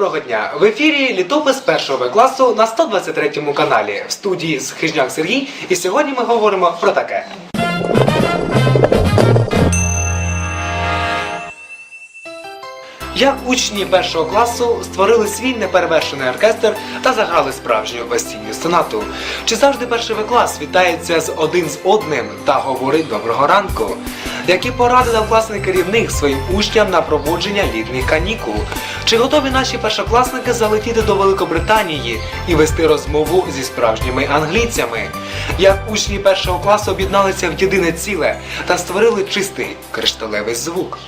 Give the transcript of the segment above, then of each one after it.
Доброго дня! В ефірі літопис першого класу на 123 каналі в студії з Хижняк Сергій. І сьогодні ми говоримо про таке. Як учні першого класу створили свій неперевершений оркестр та заграли справжню осінню сонату. Чи завжди перший клас вітається з один з одним та говорить доброго ранку? Які поради дав класний керівник своїм учням на проводження літніх канікул? Чи готові наші першокласники залетіти до Великобританії і вести розмову зі справжніми англійцями? Як учні першого класу об'єдналися в єдине ціле та створили чистий кришталевий звук?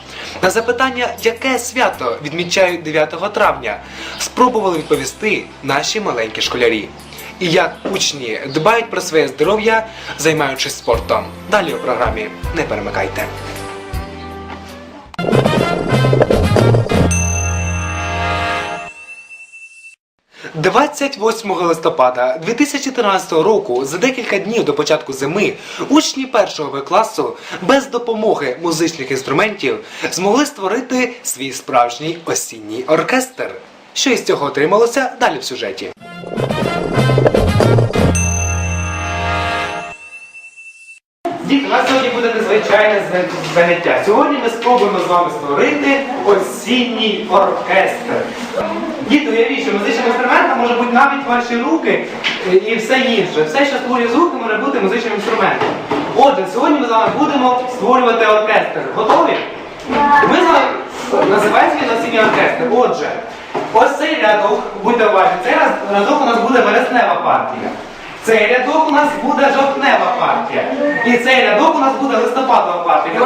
На запитання, яке свято відмічають 9 травня, спробували відповісти наші маленькі школярі. І як учні дбають про своє здоров'я, займаючись спортом. Далі у програмі не перемикайте. – 28 листопада 2013 року, за декілька днів до початку зими, учні першого В класу без допомоги музичних інструментів змогли створити свій справжній осінній оркестр. Що із цього отрималося далі в сюжеті. Діти, у нас сьогодні буде незвичайне заняття. Сьогодні ми спробуємо з вами створити осінній оркестр. Діти, уявіть, що музичним інструментом може бути навіть ваші руки і все інше. Все, що створює звуки, може бути музичним інструментом. Отже, сьогодні ми з вами будемо створювати оркестр. Готові? Ми з вами називаємо він осінній оркестр. Отже, ось цей рядок, будьте уважні, цей раз- рядок у нас буде вереснева партія. Цей рядок у нас буде жовтнева партія. І цей рядок у нас буде листопадова партія.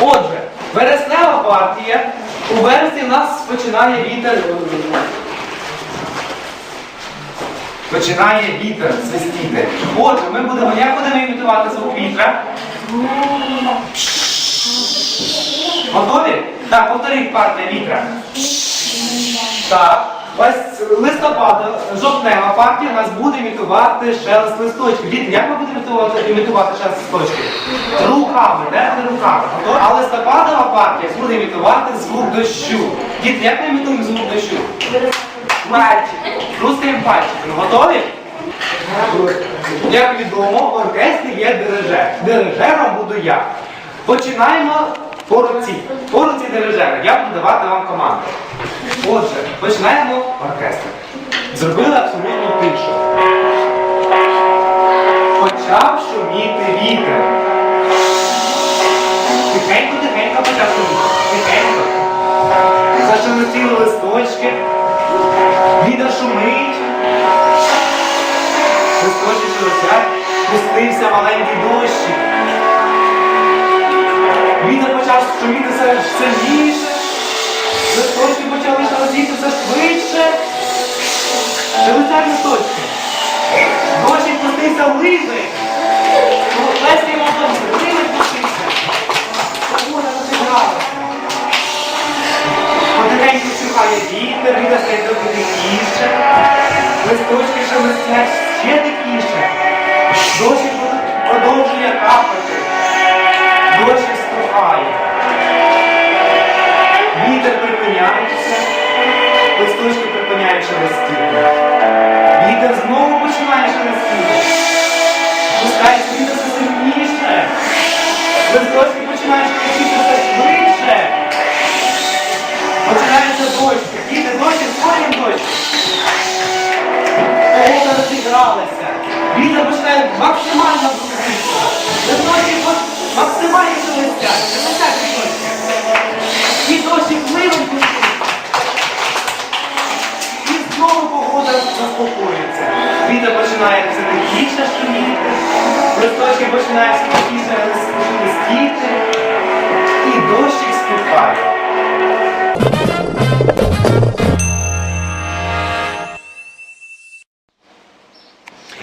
Отже, вереснева партія. У вересні в нас починає вітер. Починає вітер свистіти. Отже, ми будемо, як будемо імітувати звук вітра? Готові? Так, повторіть партія вітра. Так. Ось листопада, жовтнева партія нас буде імітувати шелест листочків. Діти, як ми будемо імітувати, імітувати шелест листочків? Руками, не руками. А листопадова партія буде імітувати звук дощу. Діти, як ми імітуємо звук дощу? Пальчиком. Русским пальчиком. Готові? Як відомо, в оркестрі є дирижер. Дирижером буду я. Починаємо по руці. По руці дирижера. Я буду давати вам команду. Отже, починаємо оркестр. Зробили абсолютно тишу. Почав шуміти вітер. Тихенько, тихенько почав шуміти. Тихенько. Зашелестіли листочки. Вітер шумить. Листочки шелестять. Пустився маленький дощик. Вітер почав шуміти все сильніше. Листочки почали шелестіти Листочки припиняють шелестіти. Вітер знову починає шелестіти. Пускається вітер все сильніше. Листочки починають шелестіти все швидше. Починається дощ. Діти, дощ, створюємо дощ. Погода розігралася. Вітер починає максимально крутитися. Листочки максимально шелестять. Шелестять листочки. І дощик ливень починає все тихіше шуміти. Листочки починають спокійно листіти. І дощик ступає.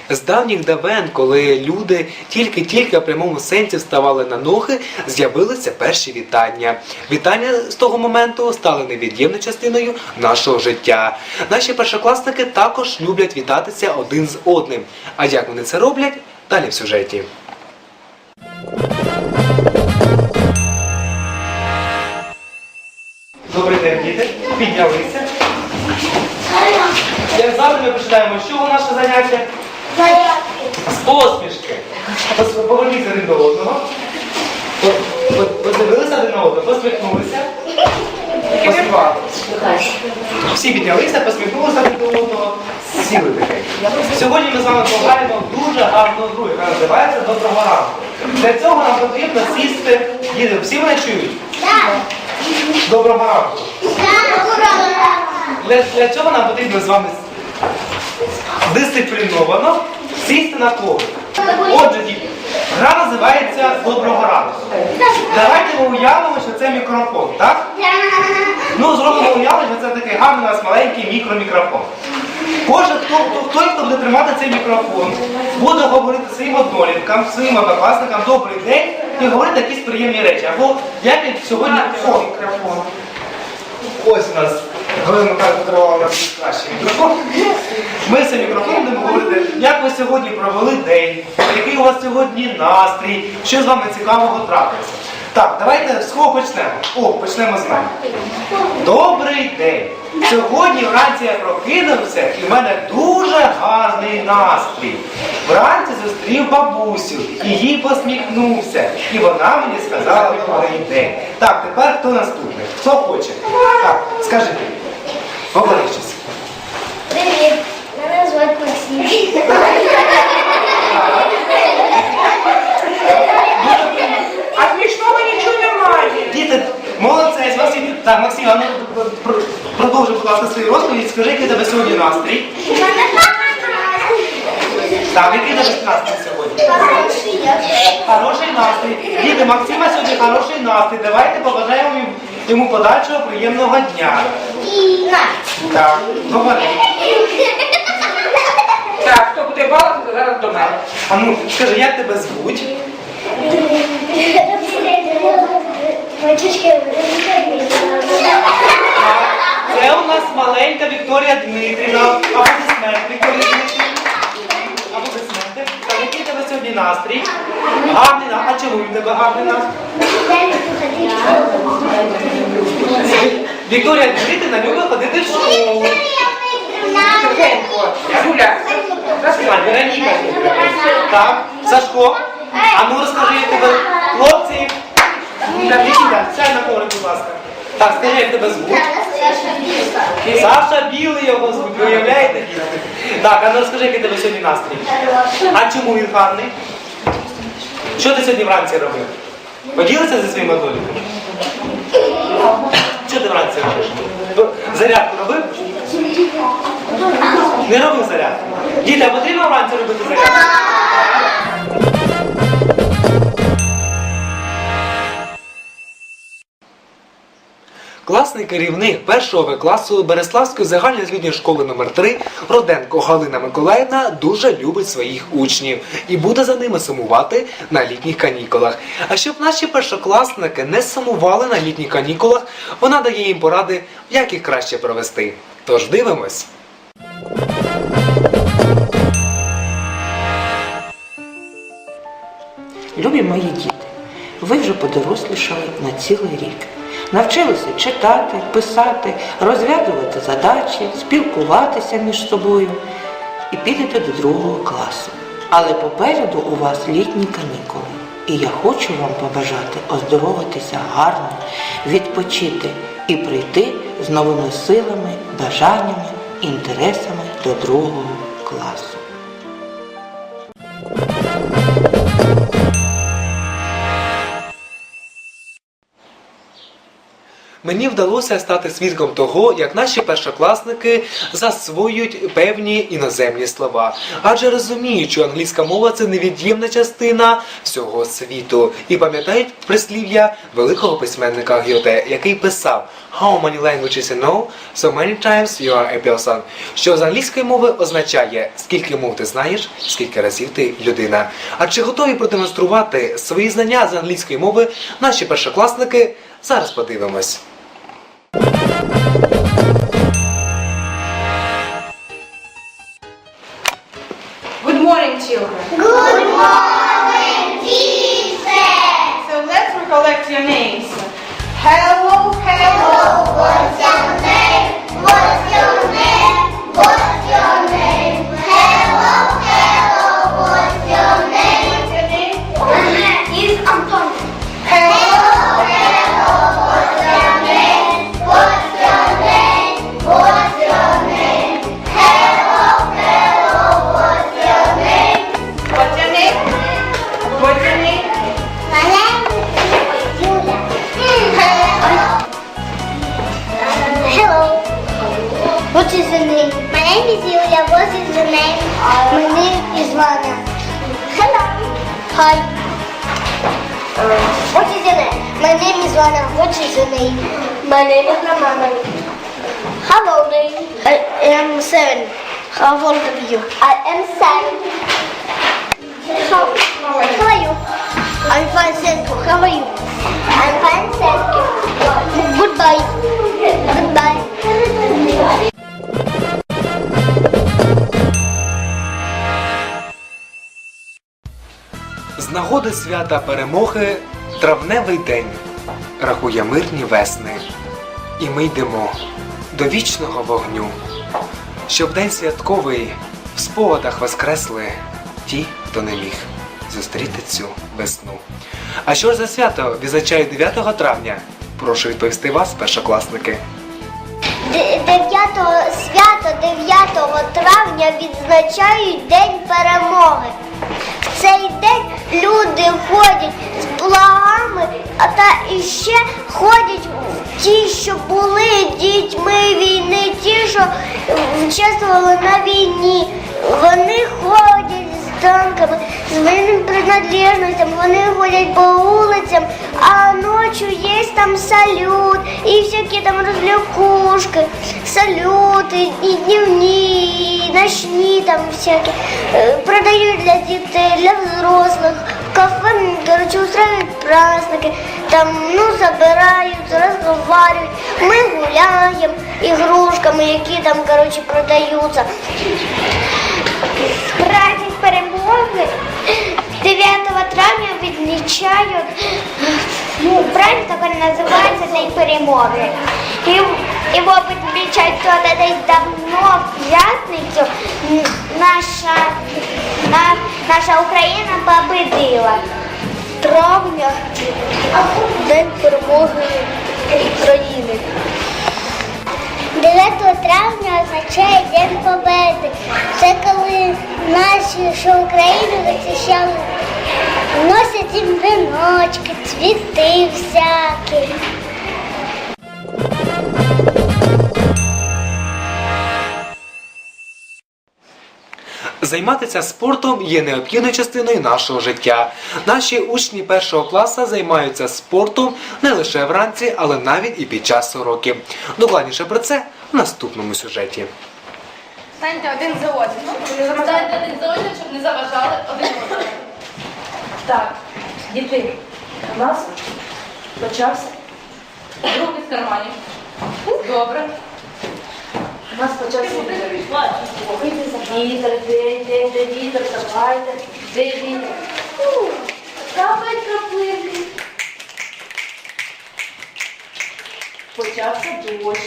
З давніх давен, коли люди тільки-тільки в прямому сенсі вставали на ноги, з'явилися перші вітання. Вітання з того моменту стали невід'ємною частиною нашого життя. Наші першокласники також люблять вітатися один з одним. А як вони це роблять? Далі в сюжеті. Добрий день, діти. Піднялися. Як завжди ми починаємо. З чого наше заняття? З посмішки. Пос- Поверніться один до одного. По- по- Подивилися один на одного, посміхнулися. Посміхали. Всі піднялися, посміхнулися один до одного, сіли таке. Сьогодні ми з вами пограємо дуже гарну гру, яка називається Доброго ранку. Для цього нам потрібно сісти. Діти, всі мене чують? Доброго ранку. Для, для цього нам потрібно з вами дисципліновано сісти на коврик. Отже, діти, гра називається Доброго ранку. Давайте ми уявимо, що це мікрофон, так? Ну, зробимо уявлення, що це такий гарний у нас маленький мікромікрофон. Кожен, хто, хто, хто буде тримати цей мікрофон, буде говорити своїм одноліткам, своїм однокласникам добрий день і говорити якісь приємні речі. Або як він сьогодні О. Ось у нас Галина Михайловна подарувала нас кращий мікрофон. Ми цим мікрофоном будемо говорити, як ви сьогодні провели день, який у вас сьогодні настрій, що з вами цікавого трапилося. Так, давайте з кого почнемо. О, почнемо з мене. Добрий день! Сьогодні вранці я прокинувся і в мене дуже гарний настрій. Вранці зустрів бабусю і їй посміхнувся. І вона мені сказала добрий день. Так, тепер хто наступний? Хто хоче? Так, скажи. Говори щось. Привіт, мене звати Максим. А смішного нічого немає. Діти, молодець, Максим. Так, Максим, а ну пр- продовжуй, будь ласка, свою розповідь. Скажи, який у тебе сьогодні настрій. Так, який у тебе настрій сьогодні? Хороший настрій. Діти, Максима сьогодні хороший настрій. Давайте побажаємо йому- йому подальшого приємного дня. Так, говори. Так, хто буде балакати, зараз до мене. А ну, скажи, як тебе звуть? Це у нас маленька Вікторія Дмитрівна. Аплодисмент, Вікторія Дмитрівна. Аплодисменти. Так, який тебе сьогодні настрій? Гарний настрій. А чому в тебе гарний настрій? Вікторія Дмитрівна любить ходити в школу. Юля, Вероніка. Так, Сашко. А ну розкажи, як тебе хлопці. Так, Вікторія, сядь на коврик, будь ласка. Так, скажи, як тебе звуть. Саша білий його звуть, ви уявляєте? Так, а ну розкажи, який тебе сьогодні настрій. А чому він гарний? Що ти сьогодні вранці робив? Поділися зі своїми однолітком? Що ти вранці робиш? Зарядку робив? Не робив зарядку. Діти, а потрібно вранці робити зарядку? Класний керівник першого В класу Береславської загальноосвітньої школи номер 3 Роденко Галина Миколаївна дуже любить своїх учнів і буде за ними сумувати на літніх канікулах. А щоб наші першокласники не сумували на літніх канікулах, вона дає їм поради, як їх краще провести. Тож дивимось. Любі мої діти, ви вже подорослішали на цілий рік. Навчилися читати, писати, розв'язувати задачі, спілкуватися між собою і підете до другого класу. Але попереду у вас літні канікули. І я хочу вам побажати оздоровитися гарно, відпочити і прийти з новими силами, бажаннями, інтересами до другого класу. Мені вдалося стати свідком того, як наші першокласники засвоюють певні іноземні слова, адже розуміють, що англійська мова це невід'ємна частина всього світу, і пам'ятають прислів'я великого письменника Гьоте, який писав How many languages you know, so many times you are a person, що з англійської мови означає скільки мов ти знаєш, скільки разів ти людина. А чи готові продемонструвати свої знання з англійської мови наші першокласники? Зараз подивимось. Good morning, children. Good morning, teacher. So let's recollect your names. Hello, hello. Hello, What How old are you? I am seven. How, how are you? I'm fine, thank you. How are you? I'm fine, thank you. Goodbye. Goodbye. З нагоди свята перемоги травневий день рахує мирні весни. І ми йдемо до вічного вогню, щоб день святковий в спогадах воскресли ті, хто не міг зустріти цю весну. А що ж за свято відзначають 9 травня? Прошу відповісти вас, першокласники. 9 свято 9 травня відзначають День перемоги. В цей день люди ходять з благами, а та іще ходять ті, що були дітьми війни, ті, що участвували на війні. Вони ходять з танками, з воєнними принадлежностями, вони ходять по вулицям, а ночі є там салют і всякі там розвлекушки, салюти, і дневні, і ночні там всякі. Е, Продають для дітей, для взрослих. Кафе, короче, устраивают праздники, там, ну, собираются, разговаривают. Мы гуляем игрушками, які там, короче, продаються. Праздник перемоги 9 травня відмічають ну, праздник, який називається День перемоги. І його то десь давно в п'ятницю наша, на, наша Україна победила. Травня День перемоги України. 9 травня означає День Победи. Це коли наші, що Україну захищали, носять їм віночки, цвіти всякі. Займатися спортом є необхідною частиною нашого життя. Наші учні першого класу займаються спортом не лише вранці, але навіть і під час уроків. Докладніше про це в наступному сюжеті. Станьте один за одним. Станьте один за одним, щоб не заважали один одному. Так, діти, у нас почався руки з карманів. Добре. У нас почався вітер. Вітер, де, де, де вітер, давайте, де вітер. Капають краплинки. Почався дощ.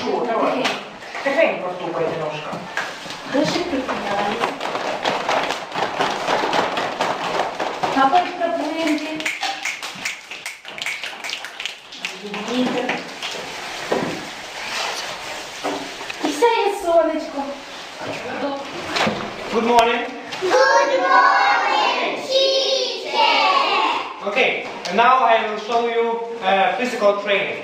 Що, давай. Тихенько стукайте ножка. Дощик Okay, and now I will show you uh, physical training.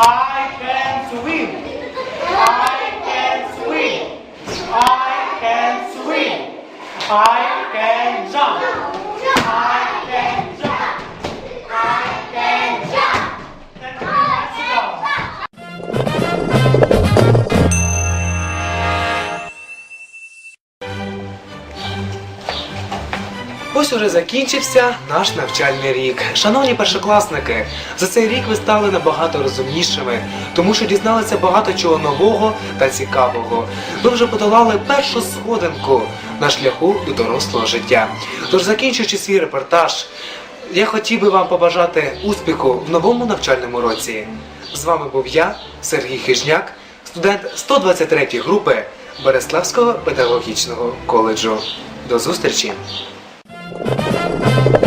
I can swim. I can swim. I can swim. I can jump. I can Ось уже закінчився наш навчальний рік. Шановні першокласники, за цей рік ви стали набагато розумнішими, тому що дізналися багато чого нового та цікавого. Ви вже подолали першу сходинку на шляху до дорослого життя. Тож, закінчуючи свій репортаж, я хотів би вам побажати успіху в новому навчальному році. З вами був я, Сергій Хижняк, студент 123 групи Береславського педагогічного коледжу. До зустрічі! Thank you.